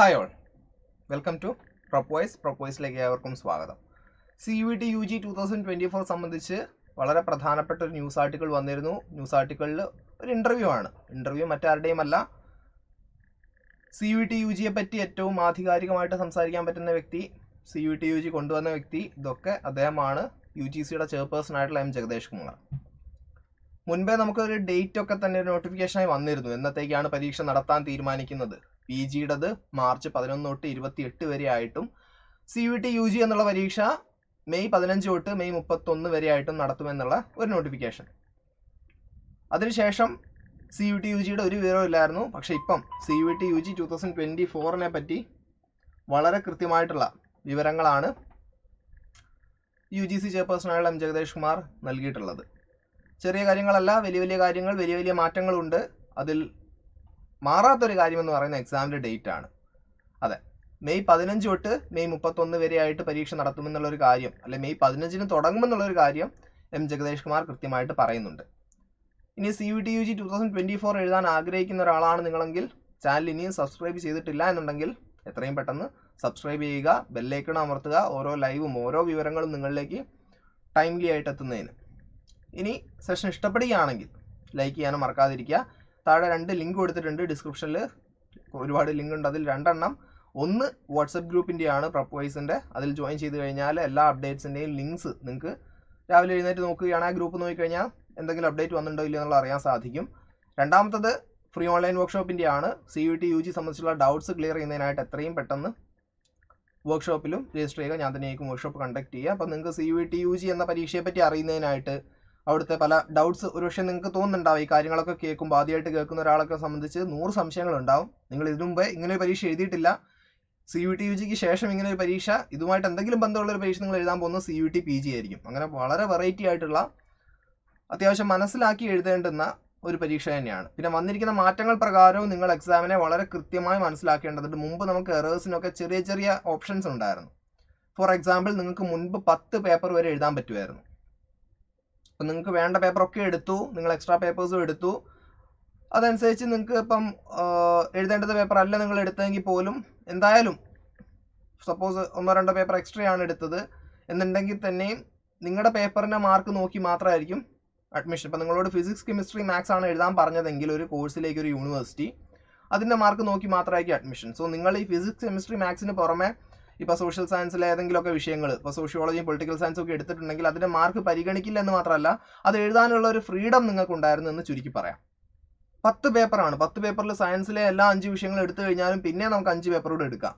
Hi all welcome to Propoise പ്രൊപ്പോയ്സിലേക്ക് ഏവർക്കും സ്വാഗതം. C U T U G two thousand twenty four സംബന്ധിച്ച് വളരെ പ്രധാനപ്പെട്ട ഒരു ന്യൂസ് ആർട്ടിക്കിൾ വന്നിരുന്നു. ന്യൂസ് ആർട്ടിക്കിളിൽ ഒരു ഇന്റർവ്യൂ ആണ്. ഇന്റർവ്യൂ മറ്റാരുടെയും അല്ല. സി യു ടി യു ജിയെ പറ്റി ഏറ്റവും ആധികാരികമായിട്ട് സംസാരിക്കാൻ പറ്റുന്ന വ്യക്തി C U T U G കൊണ്ടുവന്ന വ്യക്തി ഇതൊക്കെ അദ്ദേഹമാണ് യു ജി സിയുടെ ചെയർപേഴ്സൺ ആയിട്ടുള്ള എം ജഗദേഷ് കുമാർ. മുൻപേ നമുക്കൊരു ഡേറ്റ് ഒക്കെ തന്നെ ഒരു നോട്ടിഫിക്കേഷനായി വന്നിരുന്നു. എന്നത്തേക്കാണ് പരീക്ഷ നടത്താൻ തീരുമാനിക്കുന്നത്? പി ജിയുടേത് മാർച്ച് പതിനൊന്ന് തൊട്ട് ഇരുപത്തി എട്ട് വരെ ആയിട്ടും C U T U G എന്നുള്ള പരീക്ഷ മെയ് പതിനഞ്ച് തൊട്ട് മെയ് മുപ്പത്തൊന്ന് വരെ ആയിട്ടും നടത്തുമെന്നുള്ള ഒരു നോട്ടിഫിക്കേഷൻ അതിനുശേഷം സി യു ടി യു ജിയുടെ ഒരു വിവരവും ഇല്ലായിരുന്നു. പക്ഷേ ഇപ്പം C U T U G two thousand twenty ഫോറിനെ പറ്റി വളരെ കൃത്യമായിട്ടുള്ള വിവരങ്ങളാണ് യു ജി സി ചെയർപേഴ്സണായുള്ള എം ജഗദേഷ് കുമാർ നൽകിയിട്ടുള്ളത്. ചെറിയ കാര്യങ്ങളല്ല വലിയ വലിയ കാര്യങ്ങൾ വലിയ വലിയ മാറ്റങ്ങളുണ്ട്. അതിൽ മാറാത്തൊരു കാര്യമെന്ന് പറയുന്ന എക്സാമിന്റെ ഡേറ്റ് ആണ്. അതെ. മെയ് പതിനഞ്ച് തൊട്ട് മെയ് മുപ്പത്തൊന്ന് വരെ ആയിട്ട് പരീക്ഷ നടത്തുമെന്നുള്ളൊരു കാര്യം അല്ലെ മെയ് പതിനഞ്ചിന് തുടങ്ങുമെന്നുള്ളൊരു കാര്യം എം ജഗദേഷ് കുമാർ കൃത്യമായിട്ട് പറയുന്നുണ്ട്. ഇനി C U T U G two thousand twenty four എഴുതാൻ ആഗ്രഹിക്കുന്ന ഒരാളാണ് നിങ്ങളെങ്കിൽ ചാനൽ ഇനിയും സബ്സ്ക്രൈബ് ചെയ്തിട്ടില്ല എന്നുണ്ടെങ്കിൽ എത്രയും പെട്ടെന്ന് സബ്സ്ക്രൈബ് ചെയ്യുക ബെല്ലൈക്കൺ അമർത്തുക ഓരോ ലൈവും ഓരോ വിവരങ്ങളും നിങ്ങളിലേക്ക് ടൈംലി ആയിട്ട് എത്തുന്നതിന്. ഇനി സെഷൻ ഇഷ്ടപ്പെടുകയാണെങ്കിൽ ലൈക്ക് ചെയ്യാനും മറക്കാതിരിക്കുക. താഴെ രണ്ട് ലിങ്ക് കൊടുത്തിട്ടുണ്ട് ഡിസ്ക്രിപ്ഷനിൽ ഒരുപാട് ലിങ്ക് ഉണ്ട്. അതിൽ രണ്ടെണ്ണം. ഒന്ന് വാട്സപ്പ് ഗ്രൂപ്പിന്റെയാണ് പ്രപ്പോയ്സിന്റെ അതിൽ ജോയിൻ ചെയ്ത് കഴിഞ്ഞാൽ എല്ലാ അപ്ഡേറ്റ്സിന്റെയും ലിങ്ക്സ് നിങ്ങൾക്ക് രാവിലെ എഴുന്നേറ്റ് നോക്കുകയാണ്. ആ ഗ്രൂപ്പ് നോക്കിക്കഴിഞ്ഞാൽ എന്തെങ്കിലും അപ്ഡേറ്റ് വന്നിട്ടുണ്ടോ ഇല്ലയോ എന്നുള്ള അറിയാൻ സാധിക്കും. രണ്ടാമത്തത് ഫ്രീ ഓൺലൈൻ വർക്ക്ഷോപ്പിന്റെ ആണ് C U T U G സംബന്ധിച്ചുള്ള ഡൗട്ട്സ് ക്ലിയർ ചെയ്യുന്നതിനായിട്ട് എത്രയും പെട്ടെന്ന് വർക്ക്ഷോപ്പിലും രജിസ്റ്റർ ചെയ്യുക. ഞാൻ തന്നെയായിരിക്കും വർക്ക്ഷോപ്പ് കണ്ടക്ട് ചെയ്യുക. അപ്പോൾ നിങ്ങൾക്ക് C U T U G എന്ന പരീക്ഷയെപ്പറ്റി അറിയുന്നതിനായിട്ട് അവിടുത്തെ പല ഡൗട്ട്സ് ഒരുപക്ഷെ നിങ്ങൾക്ക് തോന്നുന്നുണ്ടാവും. ഈ കാര്യങ്ങളൊക്കെ കേൾക്കുമ്പോൾ ആദ്യമായിട്ട് കേൾക്കുന്ന ഒരാളൊക്കെ സംബന്ധിച്ച് നൂറ് സംശയങ്ങളുണ്ടാവും. നിങ്ങൾ ഇതിനു മുമ്പേ ഇങ്ങനെ ഒരു പരീക്ഷ എഴുതിയിട്ടില്ല. സി യു ടി യു ജിക്ക് ശേഷം ഇങ്ങനെ ഒരു പരീക്ഷ ഇതുമായിട്ട് എന്തെങ്കിലും ബന്ധമുള്ള ഒരു പരീക്ഷ നിങ്ങൾ എഴുതാൻ പോകുന്നത് C U T P G ആയിരിക്കും. അങ്ങനെ വളരെ വെറൈറ്റി ആയിട്ടുള്ള അത്യാവശ്യം മനസ്സിലാക്കി എഴുതേണ്ടുന്ന ഒരു പരീക്ഷ തന്നെയാണ്. പിന്നെ വന്നിരിക്കുന്ന മാറ്റങ്ങൾ പ്രകാരവും നിങ്ങൾ എക്സാമിനെ വളരെ കൃത്യമായി മനസ്സിലാക്കേണ്ടതുണ്ട്. മുമ്പ് നമുക്ക് എറേഴ്സിനൊക്കെ ചെറിയ ചെറിയ ഓപ്ഷൻസ് ഉണ്ടായിരുന്നു. ഫോർ എക്സാമ്പിൾ നിങ്ങൾക്ക് മുൻപ് പത്ത് പേപ്പർ വരെ എഴുതാൻ പറ്റുമായിരുന്നു. അപ്പം നിങ്ങൾക്ക് വേണ്ട പേപ്പറൊക്കെ എടുത്തു നിങ്ങൾ എക്സ്ട്രാ പേപ്പേഴ്സും എടുത്തു. അതനുസരിച്ച് നിങ്ങൾക്ക് ഇപ്പം എഴുതേണ്ടത് പേപ്പർ അല്ല നിങ്ങൾ എടുത്തതെങ്കിൽ പോലും എന്തായാലും സപ്പോസ് ഒന്നോ രണ്ടോ പേപ്പർ എക്സ്ട്രാ ആണ് എടുത്തത് എന്നുണ്ടെങ്കിൽ തന്നെയും നിങ്ങളുടെ പേപ്പറിന്റെ മാർക്ക് നോക്കി മാത്രമായിരിക്കും അഡ്മിഷൻ ഇപ്പം നിങ്ങളോട് ഫിസിക്സ് കെമിസ്ട്രി മാത്സ് ആണ് എഴുതാൻ പറഞ്ഞതെങ്കിൽ ഒരു കോഴ്സിലേക്ക് ഒരു യൂണിവേഴ്സിറ്റി അതിന്റെ മാർക്ക് നോക്കി മാത്രമായിരിക്കും അഡ്മിഷൻ സോ നിങ്ങൾ ഈ ഫിസിക്സ് കെമിസ്ട്രി മാത്സിന് പുറമെ ഇപ്പോൾ സോഷ്യൽ സയൻസിലെ ഏതെങ്കിലുമൊക്കെ വിഷയങ്ങൾ ഇപ്പോൾ സോഷ്യോളജിയും പൊളിറ്റിക്കൽ സയൻസും ഒക്കെ എടുത്തിട്ടുണ്ടെങ്കിൽ അതിന്റെ മാർക്ക് പരിഗണിക്കില്ല എന്ന് മാത്രമല്ല അത് എഴുതാനുള്ള ഒരു ഫ്രീഡം നിങ്ങൾക്ക് ഉണ്ടായിരുന്നു എന്ന് ചുരുക്കി പറയാം. പത്ത് പേപ്പറാണ് പത്ത് പേപ്പറിൽ സയൻസിലെ എല്ലാ അഞ്ച് വിഷയങ്ങളും എടുത്തു കഴിഞ്ഞാലും പിന്നെ നമുക്ക് അഞ്ച് പേപ്പർ കൂടെ എടുക്കാം.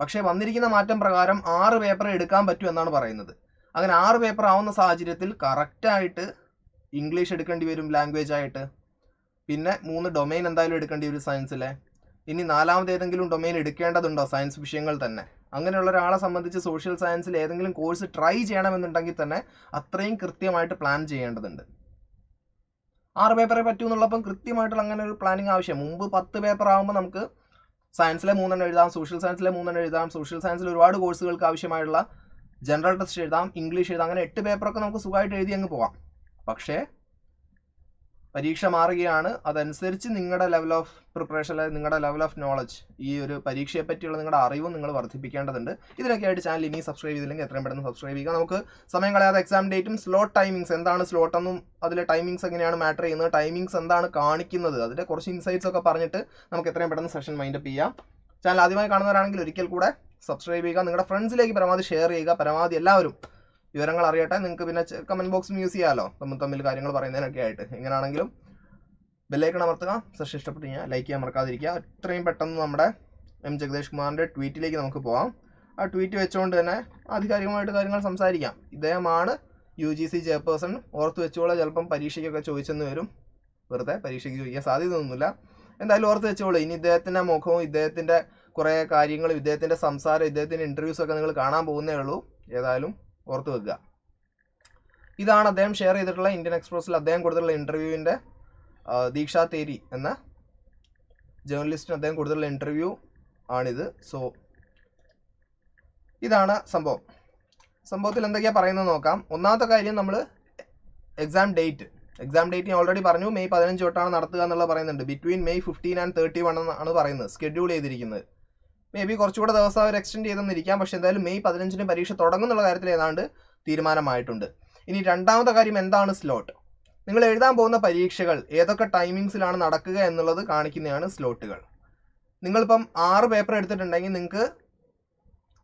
പക്ഷേ വന്നിരിക്കുന്ന മാറ്റം പ്രകാരം ആറ് പേപ്പർ എടുക്കാൻ പറ്റും എന്നാണ് പറയുന്നത്. അങ്ങനെ ആറ് പേപ്പർ ആവുന്ന സാഹചര്യത്തിൽ കറക്റ്റായിട്ട് ഇംഗ്ലീഷ് എടുക്കേണ്ടി വരും ലാംഗ്വേജ് ആയിട്ട്. പിന്നെ മൂന്ന് ഡൊമൈൻ എന്തായാലും എടുക്കേണ്ടി വരും സയൻസിലെ ഇനി നാലാമത് ഏതെങ്കിലും ഡൊമൈൻ എടുക്കേണ്ടതുണ്ടോ സയൻസ് വിഷയങ്ങൾ തന്നെ? അങ്ങനെയുള്ള ഒരാളെ സംബന്ധിച്ച് സോഷ്യൽ സയൻസിൽ ഏതെങ്കിലും കോഴ്സ് ട്രൈ ചെയ്യണമെന്നുണ്ടെങ്കിൽ തന്നെ അത്രയും കൃത്യമായിട്ട് പ്ലാൻ ചെയ്യേണ്ടതുണ്ട്. ആറ് പേപ്പറെ പറ്റൂ എന്നുള്ളപ്പം കൃത്യമായിട്ടുള്ള അങ്ങനെ ഒരു പ്ലാനിങ് ആവശ്യം. മുമ്പ് പത്ത് പേപ്പർ ആകുമ്പോൾ നമുക്ക് സയൻസിലെ മൂന്നെണ്ണം എഴുതാം സോഷ്യൽ സയൻസിലെ മൂന്നെണ്ണം എഴുതാം സോഷ്യൽ സയൻസിൽ ഒരുപാട് കോഴ്സുകൾക്ക് ആവശ്യമായുള്ള ജനറൽ ടെസ്റ്റ് എഴുതാം ഇംഗ്ലീഷ് എഴുതാം അങ്ങനെ എട്ട് പേപ്പറൊക്കെ നമുക്ക് സുഖമായിട്ട് എഴുതി അങ്ങ് പോവാം. പക്ഷേ പരീക്ഷ മാറുകയാണ്. അതനുസരിച്ച് നിങ്ങളുടെ ലെവൽ ഓഫ് പ്രിപ്പറേഷൻ അല്ലെങ്കിൽ നിങ്ങളുടെ ലെവൽ ഓഫ് നോളജ് ഈ ഒരു പരീക്ഷയെ പറ്റിയുള്ള നിങ്ങളുടെ അറിവും നിങ്ങൾ വർദ്ധിപ്പിക്കേണ്ടതുണ്ട്. ഇതിനൊക്കെ ആയിട്ട് ചാനൽ ഇനി സബ്സ്ക്രൈബ് ചെയ്തില്ലെങ്കിൽ എത്രയും പെട്ടെന്ന് സബ്സ്ക്രൈബ് ചെയ്യുക. നമുക്ക് സമയം കളയാതെ എക്സാം ഡേറ്റും സ്ലോട്ട് ടൈമിങ്സ് എന്താണ് സ്ലോട്ട് എന്നും അതിലെ ടൈമിങ്സ് എങ്ങനെയാണ് മാറ്റർ ചെയ്യുന്നത് ടൈമിങ്സ് എന്താണ് കാണിക്കുന്നത് അതിന്റെ കുറച്ച് ഇൻസൈറ്റ്സ് ഒക്കെ പറഞ്ഞിട്ട് നമുക്ക് എത്രയും പെട്ടെന്ന് സെഷൻ മൈൻഡ് അപ്പ് ചെയ്യാം. ചാനൽ ആദ്യമായി കാണുന്നവരാണെങ്കിൽ ഒരിക്കൽ കൂടെ സബ്സ്ക്രൈബ് ചെയ്യുക. നിങ്ങളുടെ ഫ്രണ്ട്സിലേക്ക് പരമാവധി ഷെയർ ചെയ്യുക. പരമാവധി എല്ലാവരും വിവരങ്ങൾ അറിയട്ടെ നിങ്ങൾക്ക് പിന്നെ കമന്റ് ബോക്സ് യൂസ് ചെയ്യാമല്ലോ തമ്മിൽ തമ്മിൽ കാര്യങ്ങൾ പറയുന്നതിനൊക്കെ ആയിട്ട്. എങ്ങനെയാണെങ്കിലും ബെല്ലൈക്കൺ അമർത്തുക. സെഷൻ ഇഷ്ടപ്പെട്ട് കഴിഞ്ഞാൽ ലൈക്ക് ചെയ്യാൻ മറക്കാതിരിക്കുക. അത്രയും പെട്ടെന്ന് നമ്മുടെ എം ജഗദേഷ് കുമാറിന്റെ ട്വീറ്റിലേക്ക് നമുക്ക് പോകാം ആ ട്വീറ്റ് വെച്ചുകൊണ്ട് തന്നെ ആധികാരികമായിട്ട് കാര്യങ്ങൾ സംസാരിക്കാം. ഇദ്ദേഹമാണ് യു ജി സി ചെയർപേഴ്സൺ ഓർത്ത് വെച്ചോളെ ചിലപ്പം പരീക്ഷയ്ക്കൊക്കെ ചോദിച്ചെന്ന് വരും. വെറുതെ പരീക്ഷയ്ക്ക് ചോദിക്കാൻ സാധ്യതയൊന്നുമില്ല. എന്തായാലും ഓർത്ത് വെച്ചോളൂ ഇനി ഇദ്ദേഹത്തിന്റെ മുഖവും ഇദ്ദേഹത്തിന്റെ കുറേ കാര്യങ്ങളും ഇദ്ദേഹത്തിന്റെ സംസാരം ഇദ്ദേഹത്തിന്റെ ഇന്റർവ്യൂസ് ഒക്കെ നിങ്ങൾ കാണാൻ പോകുന്നേ ഉള്ളൂ. ഏതായാലും ഓർത്ത് വെക്കുക. ഇതാണ് അദ്ദേഹം ഷെയർ ചെയ്തിട്ടുള്ള ഇന്ത്യൻ എക്സ്പ്രസ്സിൽ അദ്ദേഹം കൊടുത്തിട്ടുള്ള ഇന്റർവ്യൂവിന്റെ ദീക്ഷാ തേരി എന്ന ജേർണലിസ്റ്റിന് അദ്ദേഹം കൊടുത്തിട്ടുള്ള ഇന്റർവ്യൂ ആണിത്. സോ ഇതാണ് സംഭവം. സംഭവത്തിൽ എന്തൊക്കെയാണ് പറയുന്നത് നോക്കാം. ഒന്നാമത്തെ കാര്യം നമ്മൾ എക്സാം ഡേറ്റ് എക്സാം ഡേറ്റ് ഞാൻ ഓൾറെഡി പറഞ്ഞു. മെയ് പതിനഞ്ച് തൊട്ടാണ് നടത്തുക എന്നുള്ളത് പറയുന്നുണ്ട്. Between May fifteen and thirty one എന്നാണ് പറയുന്നത്. സ്കെഡ്യൂൾ ചെയ്തിരിക്കുന്നത്. മേ ബി കുറച്ചുകൂടെ ദിവസം അവർ എക്സ്റ്റെൻഡ് ചെയ്തെന്നിരിക്കാം പക്ഷെ എന്തായാലും മെയ് പതിനഞ്ചിന് പരീക്ഷ തുടങ്ങുന്നുള്ള കാര്യത്തിൽ ഏതാണ്ട് തീരുമാനമായിട്ടുണ്ട്. ഇനി രണ്ടാമത്തെ കാര്യം എന്താണ് സ്ലോട്ട് നിങ്ങൾ എഴുതാൻ പോകുന്ന പരീക്ഷകൾ ഏതൊക്കെ ടൈമിങ്സിലാണ് നടക്കുക എന്നുള്ളത് കാണിക്കുന്നതാണ് സ്ലോട്ടുകൾ നിങ്ങളിപ്പം ആറ് പേപ്പർ എടുത്തിട്ടുണ്ടെങ്കിൽ നിങ്ങൾക്ക്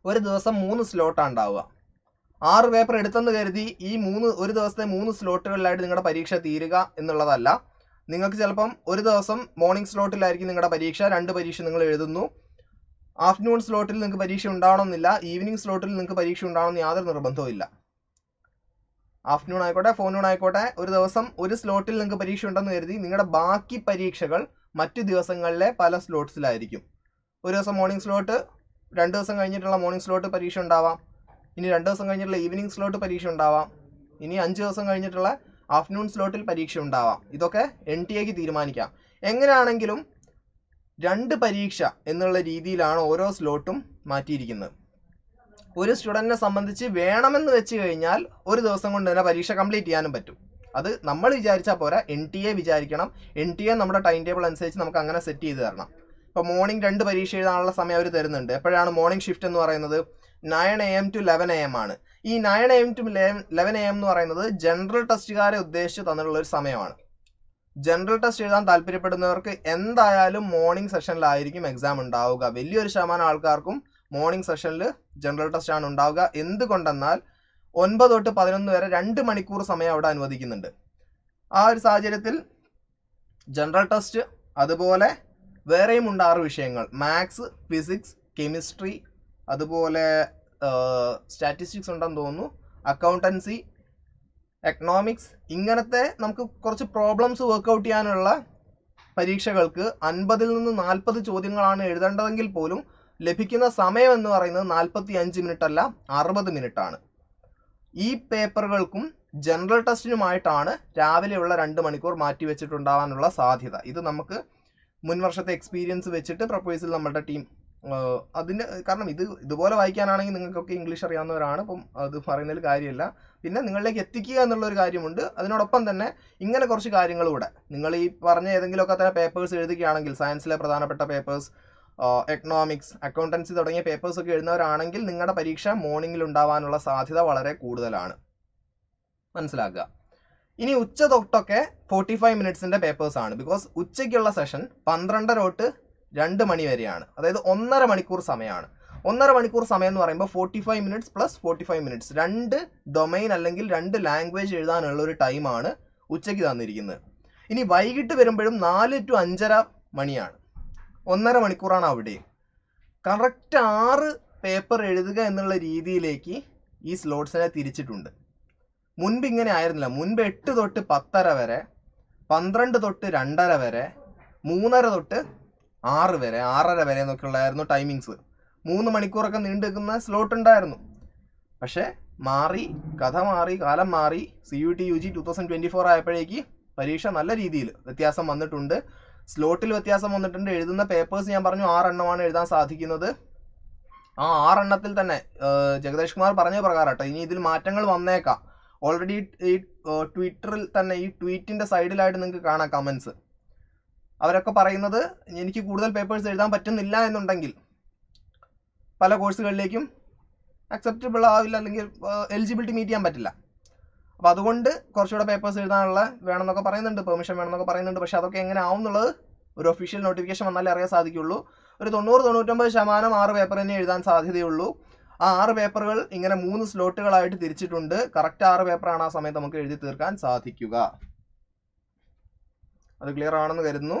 ഒരു ദിവസം മൂന്ന് സ്ലോട്ടാണ് ഉണ്ടാവുക. ആറ് പേപ്പർ എടുത്തെന്ന് കരുതി ഈ മൂന്ന് ഒരു ദിവസത്തെ മൂന്ന് സ്ലോട്ടുകളിലായിട്ട് നിങ്ങളുടെ പരീക്ഷ തീരുക എന്നുള്ളതല്ല. നിങ്ങൾക്ക് ചിലപ്പം ഒരു ദിവസം മോർണിംഗ് സ്ലോട്ടിലായിരിക്കും നിങ്ങളുടെ പരീക്ഷ. രണ്ട് പരീക്ഷ നിങ്ങൾ എഴുതുന്നു. ആഫ്റ്റർനൂൺ സ്ലോട്ടിൽ നിങ്ങൾക്ക് പരീക്ഷ ഉണ്ടാവണമെന്നില്ല. ഈവനിങ് സ്ലോട്ടിൽ നിങ്ങൾക്ക് പരീക്ഷ ഉണ്ടാവണമെന്ന് യാതൊരു നിർബന്ധവും ഇല്ല ആഫ്റ്റർനൂൺ ആയിക്കോട്ടെ ഫോർനൂൺ ആയിക്കോട്ടെ. ഒരു ദിവസം ഒരു സ്ലോട്ടിൽ നിങ്ങൾക്ക് പരീക്ഷ ഉണ്ടെന്ന് കരുതി നിങ്ങളുടെ ബാക്കി പരീക്ഷകൾ മറ്റു ദിവസങ്ങളിലെ പല സ്ലോട്ട്സിലായിരിക്കും ഒരു ദിവസം മോർണിംഗ് സ്ലോട്ട് രണ്ട് ദിവസം കഴിഞ്ഞിട്ടുള്ള മോർണിംഗ് സ്ലോട്ട് പരീക്ഷ ഉണ്ടാവാം. ഇനി രണ്ട് ദിവസം കഴിഞ്ഞിട്ടുള്ള ഈവനിങ് സ്ലോട്ട് പരീക്ഷ ഉണ്ടാവാം. ഇനി അഞ്ച് ദിവസം കഴിഞ്ഞിട്ടുള്ള ആഫ്റ്റർനൂൺ സ്ലോട്ടിൽ പരീക്ഷ ഉണ്ടാവാം. ഇതൊക്കെ എൻ ടി എക്ക് തീരുമാനിക്കാം. എങ്ങനെയാണെങ്കിലും രണ്ട് പരീക്ഷ എന്നുള്ള രീതിയിലാണ് ഓരോ സ്ലോട്ടും മാറ്റിയിരിക്കുന്നത്. ഒരു സ്റ്റുഡന്റിനെ സംബന്ധിച്ച് വേണമെന്ന് വെച്ച് കഴിഞ്ഞാൽ ഒരു ദിവസം കൊണ്ട് തന്നെ പരീക്ഷ കംപ്ലീറ്റ് ചെയ്യാനും പറ്റും. അത് നമ്മൾ വിചാരിച്ചാൽ പോരാ എൻ ടി എ വിചാരിക്കണം. എൻ ടി എ നമ്മുടെ ടൈം ടേബിൾ അനുസരിച്ച് നമുക്ക് അങ്ങനെ സെറ്റ് ചെയ്ത് തരണം. ഇപ്പോൾ മോർണിംഗ് രണ്ട് പരീക്ഷ എഴുതാനുള്ള സമയം അവർ തരുന്നുണ്ട്. എപ്പോഴാണ് മോർണിംഗ് ഷിഫ്റ്റ് എന്ന് പറയുന്നത്? Nine A M to eleven A M ആണ്. ഈ nine A M to eleven A M എന്ന് പറയുന്നത് ജനറൽ ടെസ്റ്റുകാരെ ഉദ്ദേശിച്ച് തന്നിട്ടുള്ള ഒരു സമയമാണ്. ജനറൽ ടെസ്റ്റ് എഴുതാൻ താല്പര്യപ്പെടുന്നവർക്ക് എന്തായാലും മോർണിംഗ് സെഷനിലായിരിക്കും എക്സാം ഉണ്ടാവുക. വലിയൊരു ശതമാനം ആൾക്കാർക്കും മോർണിംഗ് സെഷനിൽ ജനറൽ ടെസ്റ്റ് ആണ് ഉണ്ടാവുക. എന്തുകൊണ്ടെന്നാൽ ഒൻപത് തൊട്ട് പതിനൊന്ന് വരെ രണ്ട് മണിക്കൂർ സമയം അവിടെ അനുവദിക്കുന്നുണ്ട്. ആ ഒരു സാഹചര്യത്തിൽ ജനറൽ ടെസ്റ്റ് അതുപോലെ വേറെയും ഉണ്ട് ആറ് വിഷയങ്ങൾ. മാത്സ് ഫിസിക്സ് കെമിസ്ട്രി അതുപോലെ സ്റ്റാറ്റിസ്റ്റിക്സ് ഉണ്ടെന്ന് തോന്നുന്നു. അക്കൗണ്ടൻസി എക്കണോമിക്സ് ഇങ്ങനത്തെ നമുക്ക് കുറച്ച് പ്രോബ്ലംസ് വർക്കൗട്ട് ചെയ്യാനുള്ള പരീക്ഷകൾക്ക് അൻപതിൽ നിന്ന് നാൽപ്പത് ചോദ്യങ്ങളാണ് എഴുതേണ്ടതെങ്കിൽ പോലും ലഭിക്കുന്ന സമയം എന്ന് പറയുന്നത് നാൽപ്പത്തി അഞ്ച് മിനിറ്റ് അല്ല അറുപത് ആണ്. ഈ പേപ്പറുകൾക്കും ജനറൽ ടെസ്റ്റിനുമായിട്ടാണ് രാവിലെയുള്ള രണ്ട് മണിക്കൂർ മാറ്റി വെച്ചിട്ടുണ്ടാവാനുള്ള സാധ്യത. ഇത് നമുക്ക് മുൻവർഷത്തെ എക്സ്പീരിയൻസ് വെച്ചിട്ട് പ്രപ്പോസൽ നമ്മളുടെ ടീം അതിന്റെ കാരണം ഇത് ഇതുപോലെ വായിക്കാനാണെങ്കിൽ നിങ്ങൾക്കൊക്കെ ഇംഗ്ലീഷ് അറിയാവുന്നവരാണ് അപ്പം അത് പറയുന്നതിൽ കാര്യമില്ല. പിന്നെ നിങ്ങളിലേക്ക് എത്തിക്കുക എന്നുള്ള ഒരു കാര്യമുണ്ട്. അതിനോടൊപ്പം തന്നെ ഇങ്ങനെ കുറച്ച് കാര്യങ്ങളൂടെ. നിങ്ങൾ ഈ പറഞ്ഞ ഏതെങ്കിലുമൊക്കെ തന്നെ പേപ്പേഴ്സ് എഴുതുകയാണെങ്കിൽ സയൻസിലെ പ്രധാനപ്പെട്ട പേപ്പേഴ്സ് എക്കണോമിക്സ് അക്കൗണ്ടൻസി തുടങ്ങിയ പേപ്പേഴ്സ് ഒക്കെ എഴുതുന്നവരാണെങ്കിൽ നിങ്ങളുടെ പരീക്ഷ മോർണിംഗിൽ ഉണ്ടാവാനുള്ള സാധ്യത വളരെ കൂടുതലാണ്. മനസ്സിലാക്കുക. ഇനി ഉച്ച തൊട്ടൊക്കെ ഫോർട്ടി ഫൈവ് മിനിറ്റ്സിന്റെ പേപ്പേഴ്സ് ആണ്. ബിക്കോസ് ഉച്ചയ്ക്കുള്ള സെഷൻ പന്ത്രണ്ടര തൊട്ട് രണ്ട് മണി വരെയാണ്. അതായത് ഒന്നര മണിക്കൂർ സമയമാണ്. ഒന്നര മണിക്കൂർ സമയം എന്ന് പറയുമ്പോൾ forty five minutes plus forty five minutes രണ്ട് ഡൊമൈൻ അല്ലെങ്കിൽ രണ്ട് ലാംഗ്വേജ് എഴുതാനുള്ള ഒരു ടൈമാണ് ഉച്ചയ്ക്ക് തന്നിരിക്കുന്നത്. ഇനി വൈകിട്ട് വരുമ്പോഴും നാല് ടു അഞ്ചര മണിയാണ്. ഒന്നര മണിക്കൂറാണ് അവിടെ. കറക്റ്റ് ആറ് പേപ്പർ എഴുതുക എന്നുള്ള രീതിയിലേക്ക് ഈ സ്ലോട്ട്സിനെ തിരിച്ചിട്ടുണ്ട്. മുൻപ് ഇങ്ങനെ ആയിരുന്നില്ല. മുൻപ് എട്ട് തൊട്ട് പത്തര വരെ പന്ത്രണ്ട് തൊട്ട് രണ്ടര വരെ മൂന്നര തൊട്ട് ആറ് വരെ ആറര വരെ എന്നൊക്കെ ടൈമിങ്സ് മൂന്ന് മണിക്കൂറൊക്കെ നീണ്ടു നിൽക്കുന്ന സ്ലോട്ട് ഉണ്ടായിരുന്നു. പക്ഷേ മാറി കഥ മാറി കാലം മാറി C U T U G two thousand twenty four ആയപ്പോഴേക്ക് പരീക്ഷ നല്ല രീതിയിൽ വ്യത്യാസം വന്നിട്ടുണ്ട്. സ്ലോട്ടിൽ വ്യത്യാസം വന്നിട്ടുണ്ട്. എഴുതുന്ന പേപ്പേഴ്സ് ഞാൻ പറഞ്ഞു ആറെണ്ണമാണ് എഴുതാൻ സാധിക്കുന്നത്. ആ ആറെണ്ണത്തിൽ തന്നെ ജഗദേഷ് കുമാർ പറഞ്ഞ പ്രകാരം ഇനി ഇതിൽ മാറ്റങ്ങൾ വന്നേക്കാം. ഓൾറെഡി ഈ ട്വിറ്ററിൽ തന്നെ ഈ ട്വീറ്റിന്റെ സൈഡിലായിട്ട് നിങ്ങൾക്ക് കാണാം കമന്റ്സ് അവരൊക്കെ പറയുന്നത് എനിക്ക് കൂടുതൽ പേപ്പേഴ്സ് എഴുതാൻ പറ്റുന്നില്ല എന്നുണ്ടെങ്കിൽ പല കോഴ്സുകളിലേക്കും അക്സെപ്റ്റബിൾ ആവില്ല അല്ലെങ്കിൽ എലിജിബിലിറ്റി മീറ്റ് ചെയ്യാൻ പറ്റില്ല. അപ്പോൾ അതുകൊണ്ട് കുറച്ചുകൂടെ പേപ്പേഴ്സ് എഴുതാനുള്ള വേണമെന്നൊക്കെ പറയുന്നുണ്ട് പെർമിഷൻ വേണമെന്നൊക്കെ പറയുന്നുണ്ട്. പക്ഷേ അതൊക്കെ എങ്ങനെ ആവും എന്നുള്ളത് ഒരു ഒഫീഷ്യൽ നോട്ടിഫിക്കേഷൻ വന്നാലേ അറിയാൻ സാധിക്കുള്ളൂ ഒരു തൊണ്ണൂറ് തൊണ്ണൂറ്റൊമ്പത് ശതമാനം ആറ് പേപ്പർ തന്നെ എഴുതാൻ സാധ്യതയുള്ളൂ. ആ ആറ് പേപ്പറുകൾ ഇങ്ങനെ മൂന്ന് സ്ലോട്ടുകളായിട്ട് തിരിച്ചിട്ടുണ്ട്. കറക്റ്റ് ആറ് പേപ്പറാണ് ആ സമയത്ത് നമുക്ക് എഴുതി തീർക്കാൻ സാധിക്കുക. അത് ക്ലിയർ ആണെന്ന് കരുതുന്നു.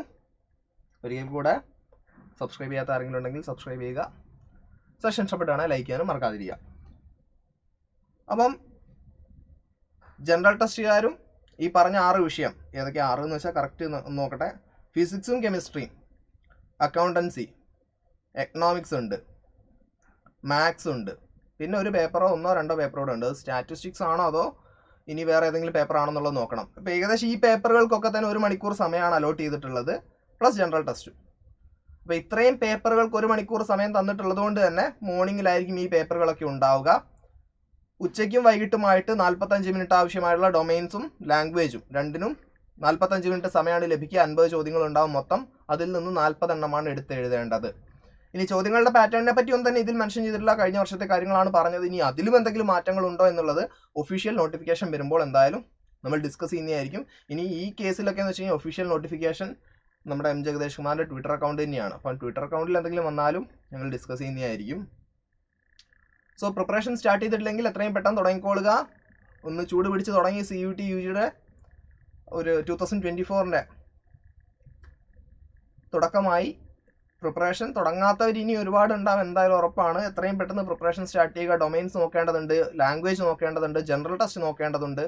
ഒരിക്കൽ കൂടെ സബ്സ്ക്രൈബ് ചെയ്യാത്ത ആരെങ്കിലും ഉണ്ടെങ്കിൽ സബ്സ്ക്രൈബ് ചെയ്യുക. സെഷൻ ഇഷ്ടപ്പെട്ടാണ് ലൈക്ക് ചെയ്യാനും മറക്കാതിരിക്കുക. അപ്പം ജനറൽ ടെസ്റ്റുകാരും ഈ പറഞ്ഞ ആറ് വിഷയം ഏതൊക്കെ ആറ് എന്ന് വെച്ചാൽ കറക്റ്റ് നോക്കട്ടെ. ഫിസിക്സും കെമിസ്ട്രിയും അക്കൗണ്ടൻസി എക്കണോമിക്സ് ഉണ്ട്. മാത്സ് ഉണ്ട്. പിന്നെ ഒരു പേപ്പറോ ഒന്നോ രണ്ടോ പേപ്പറോ ഉണ്ട്. സ്റ്റാറ്റിസ്റ്റിക്സ് ആണോ അതോ ഇനി വേറെ ഏതെങ്കിലും പേപ്പർ ആണെന്നുള്ളത് നോക്കണം. അപ്പോൾ ഏകദേശം ഈ പേപ്പറുകൾക്കൊക്കെ തന്നെ ഒരു മണിക്കൂർ സമയമാണ് അലോട്ട് ചെയ്തിട്ടുള്ളത്. പ്ലസ് ജനറൽ ടെസ്റ്റും അപ്പോൾ ഇത്രയും പേപ്പറുകൾക്ക് ഒരു മണിക്കൂർ സമയം തന്നിട്ടുള്ളത് കൊണ്ട് തന്നെ മോർണിംഗിലായിരിക്കും ഈ പേപ്പറുകളൊക്കെ ഉണ്ടാവുക. ഉച്ചയ്ക്കും വൈകിട്ടുമായിട്ട് നാൽപ്പത്തഞ്ച് മിനിറ്റ് ആവശ്യമായുള്ള ഡൊമൈൻസും ലാംഗ്വേജും രണ്ടിനും നാൽപ്പത്തഞ്ച് മിനിറ്റ് സമയമാണ് ലഭിക്കുക. അൻപത് ചോദ്യങ്ങൾ ഉണ്ടാവും മൊത്തം. അതിൽ നിന്ന് നാൽപ്പതെണ്ണമാണ് എടുത്ത് എഴുതേണ്ടത്. ഇനി ചോദ്യങ്ങളുടെ പാറ്റേണിനെ പറ്റി ഒന്നും തന്നെ ഇതിൽ മെൻഷൻ ചെയ്തിട്ടില്ല കഴിഞ്ഞ വർഷത്തെ കാര്യങ്ങളാണ് പറഞ്ഞത്. ഇനി അതിലും എന്തെങ്കിലും മാറ്റങ്ങൾ ഉണ്ടോ എന്നുള്ളത് ഒഫീഷ്യൽ നോട്ടിഫിക്കേഷൻ വരുമ്പോൾ എന്തായാലും നമ്മൾ ഡിസ്കസ് ചെയ്യുന്നതായിരിക്കും. ഇനി ഈ കേസിലൊക്കെ എന്ന് വെച്ച് കഴിഞ്ഞാൽ ഒഫീഷ്യൽ നോട്ടിഫിക്കേഷൻ നമ്മുടെ എം ജഗദേശ് കുമാറിന്റെ ട്വിറ്റർ അക്കൗണ്ട് തന്നെയാണ്. അപ്പം ട്വിറ്റർ അക്കൗണ്ടിൽ എന്തെങ്കിലും വന്നാലും ഞങ്ങൾ ഡിസ്കസ് ചെയ്യുന്നതായിരിക്കും സോ പ്രിപ്പറേഷൻ സ്റ്റാർട്ട് ചെയ്തിട്ടില്ലെങ്കിൽ എത്രയും പെട്ടെന്ന് തുടങ്ങിക്കൊള്ളുക ഒന്ന് ചൂട് പിടിച്ച് തുടങ്ങി സി യു ടി യു ജിയുടെ ഒരു ടു തൗസൻഡ് ട്വന്റി ഫോറിന്റെ തുടക്കമായി. പ്രിപ്പറേഷൻ തുടങ്ങാത്തവർ ഇനി ഒരുപാട് ഉണ്ടാവും എന്തായാലും ഉറപ്പാണ്. എത്രയും പെട്ടെന്ന് പ്രിപ്പറേഷൻ സ്റ്റാർട്ട് ചെയ്യുക. ഡൊമൈൻസ് നോക്കേണ്ടതുണ്ട് ലാംഗ്വേജ് നോക്കേണ്ടതുണ്ട് ജനറൽ ടെസ്റ്റ് നോക്കേണ്ടതുണ്ട്.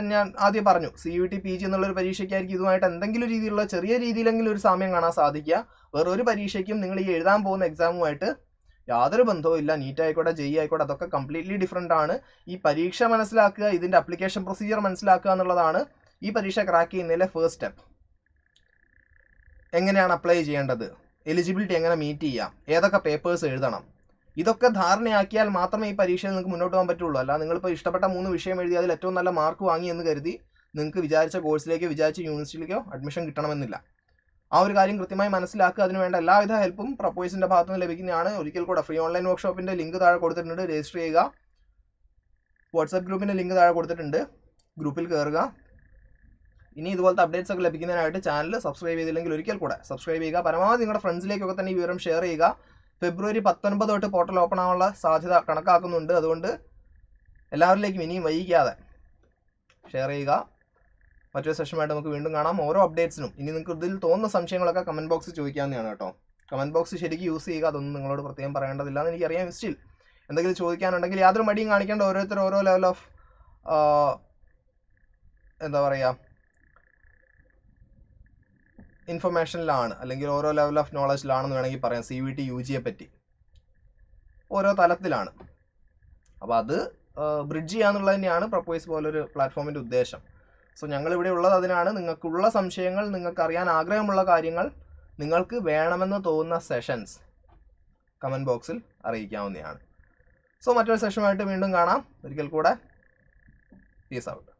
ഞാൻ ആദ്യം പറഞ്ഞു C U T P G എന്നുള്ളൊരു പരീക്ഷയ്ക്കായിരിക്കും ഇതുമായിട്ട് എന്തെങ്കിലും രീതിയിലുള്ള ചെറിയ രീതിയിലെങ്കിലും ഒരു സമയം കാണാൻ സാധിക്കുക. വേറൊരു പരീക്ഷയ്ക്കും നിങ്ങൾ ഈ എഴുതാൻ പോകുന്ന എക്സാമുമായിട്ട് യാതൊരു ബന്ധവും ഇല്ല. നീറ്റ് ആയിക്കോട്ടെ ജെയ് ആയിക്കോട്ടെ അതൊക്കെ കംപ്ലീറ്റ്ലി ഡിഫറെന്റ് ആണ്. ഈ പരീക്ഷ മനസ്സിലാക്കുക ഇതിന്റെ അപ്ലിക്കേഷൻ പ്രൊസീജിയർ മനസ്സിലാക്കുക എന്നുള്ളതാണ് ഈ പരീക്ഷ ക്രാക്ക് ചെയ്യുന്നതിലെ ഫസ്റ്റ് സ്റ്റെപ്പ് എങ്ങനെയാണ് അപ്ലൈ ചെയ്യേണ്ടത്? എലിജിബിലിറ്റി എങ്ങനെ മീറ്റ് ചെയ്യാം ഏതൊക്കെ പേപ്പേഴ്സ് എഴുതണം? ഇതൊക്കെ ധാരണയാക്കിയാൽ മാത്രമേ ഈ പരീക്ഷയിൽ നിങ്ങൾക്ക് മുന്നോട്ട് പോകാൻ പറ്റുള്ളൂ. അല്ല നിങ്ങളിപ്പോൾ ഇഷ്ടപ്പെട്ട മൂന്ന് വിഷയം എഴുതി അതിൽ ഏറ്റവും നല്ല മാർക്ക് വാങ്ങി എന്ന് കരുതി നിങ്ങൾക്ക് വിചാരിച്ച കോഴ്സിലേക്കോ വിചാരിച്ച യൂണിവേഴ്സിറ്റിയിലേക്കോ അഡ്മിഷൻ കിട്ടണമെന്നില്ല. ആ ഒരു കാര്യം കൃത്യമായി മനസ്സിലാക്കുക. അതിനുവേണ്ട എല്ലാവിധ ഹെൽപ്പും പ്രപ്പോയ്സിന്റെ ഭാഗത്തു നിന്ന് ലഭിക്കുന്നതാണ്. ഒരിക്കൽ കൂടെ ഫ്രീ ഓൺലൈൻ വർക്ക്ഷോപ്പിന്റെ ലിങ്ക് താഴെ കൊടുത്തിട്ടുണ്ട്. രജിസ്റ്റർ ചെയ്യുക. വാട്സാപ്പ് ഗ്രൂപ്പിന്റെ ലിങ്ക് താഴെ കൊടുത്തിട്ടുണ്ട്. ഗ്രൂപ്പിൽ കയറുക ഇനി ഇതുപോലത്തെ അപ്ഡേറ്റ്സ് ഒക്കെ ലഭിക്കുന്നതിനായിട്ട് ചാനൽ സബ്സ്ക്രൈബ് ചെയ്തില്ലെങ്കിൽ ഒരിക്കൽ കൂടെ സബ്സ്ക്രൈബ് ചെയ്യുക. പരമാവധി നിങ്ങളുടെ ഫ്രണ്ട്സിലേക്കൊക്കെ തന്നെ ഈ വിവരം ഷെയർ ചെയ്യുക. ഫെബ്രുവരി പത്തൊൻപത് തൊട്ട് പോർട്ടൽ ഓപ്പൺ ആവാനുള്ള സാധ്യത കണക്കാക്കുന്നുണ്ട്. അതുകൊണ്ട് എല്ലാവരിലേക്കും ഇനിയും വൈകിക്കാതെ ഷെയർ ചെയ്യുക. മറ്റൊരു സെഷനുമായിട്ട് നമുക്ക് വീണ്ടും കാണാം. ഓരോ അപ്ഡേറ്റ്സിനും ഇനി നിങ്ങൾക്ക് ഇതിൽ തോന്നുന്ന സംശയങ്ങളൊക്കെ കമന്റ് ബോക്സ് ചോദിക്കാവുന്നതാണ് കേട്ടോ. കമന്റ് ബോക്സ് ശരിക്കും യൂസ് ചെയ്യുക. അതൊന്നും നിങ്ങളോട് പ്രത്യേകം പറയേണ്ടതില്ല എന്ന് എനിക്കറിയാം സ്റ്റിൽ എന്തെങ്കിലും ചോദിക്കാനുണ്ടെങ്കിൽ യാതൊരു മടിയും കാണിക്കേണ്ട ഓരോരുത്തർ ഓരോ ലെവൽ ഓഫ് എന്താ പറയുക ഇൻഫർമേഷനിലാണ് അല്ലെങ്കിൽ ഓരോ ലെവൽ ഓഫ് നോളജിലാണെന്ന് വേണമെങ്കിൽ പറയാം. സി വി ടി യു ജിയെ പറ്റി ഓരോ തലത്തിലാണ്. അപ്പോൾ അത് ബ്രിഡ്ജ് ചെയ്യാന്നുള്ളത് തന്നെയാണ് പ്രപ്പോയ്സ് പോലൊരു പ്ലാറ്റ്ഫോമിന്റെ ഉദ്ദേശം. സോ ഞങ്ങൾ ഇവിടെ ഉള്ളത് അതിനാണ്. നിങ്ങൾക്കുള്ള സംശയങ്ങൾ നിങ്ങൾക്ക് അറിയാൻ ആഗ്രഹമുള്ള കാര്യങ്ങൾ നിങ്ങൾക്ക് വേണമെന്ന് തോന്നുന്ന സെഷൻസ് കമന്റ് ബോക്സിൽ അറിയിക്കാവുന്നതാണ്. സോ മറ്റൊരു സെഷനുമായിട്ട് വീണ്ടും കാണാം. ഒരിക്കൽ കൂടെ പീസ് ഔട്ട്